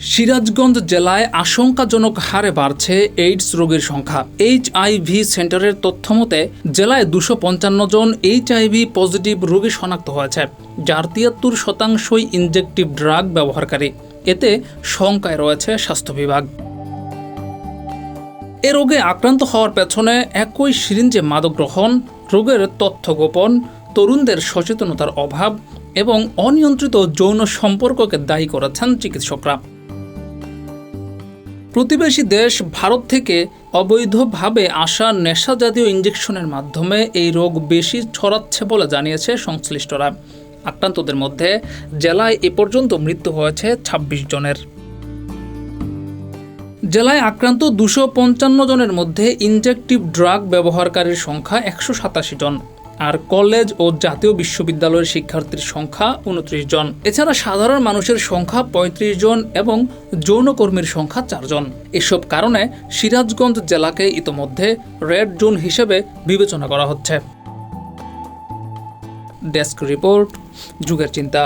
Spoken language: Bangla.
সিরাজগঞ্জ জেলায় আশঙ্কাজনক হারে বাড়ছে এইডস রোগীর সংখ্যা। এইচআইভি সেন্টারের তথ্য মতে জেলায় দুশো পঞ্চান্ন জন এইচআইভি পজিটিভ রোগী শনাক্ত হয়েছে, যার তিয়াত্তর শতাংশই ইনজেকটিভ ড্রাগ ব্যবহারকারী। এতে শঙ্কায় রয়েছে স্বাস্থ্য বিভাগ। এ রোগে আক্রান্ত হওয়ার পেছনে একই সিরিঞ্জে মাদক গ্রহণ, রোগের তথ্য গোপন, তরুণদের সচেতনতার অভাব এবং অনিয়ন্ত্রিত যৌন সম্পর্ককে দায়ী করেছেন চিকিৎসকরা। প্রতিবেশী দেশ ভারত থেকে অবৈধভাবে আসা নেশা জাতীয় ইঞ্জেকশনের মাধ্যমে এই রোগ বেশি ছড়াচ্ছে বলে জানিয়েছে সংশ্লিষ্টরা। আক্রান্তদের মধ্যে জেলায় এ পর্যন্ত মৃত্যু হয়েছে ২৬ জনের। জেলায় আক্রান্ত দুশো পঞ্চান্ন জনের মধ্যে ইনজেকটিভ ড্রাগ ব্যবহারকারীর সংখ্যা একশো সাতাশি জন। আর কলেজ ও জাতীয় বিশ্ববিদ্যালয়ের শিক্ষার্থীর সংখ্যা উনত্রিশ জন। এছাড়া সাধারণ মানুষের সংখ্যা ৩৫ জন এবং যৌনকর্মীর সংখ্যা চারজন এসব কারণে সিরাজগঞ্জ জেলাকে ইতোমধ্যে রেড জোন হিসেবে বিবেচনা করা হচ্ছে। ডেস্ক রিপোর্ট, যুগের চিন্তা।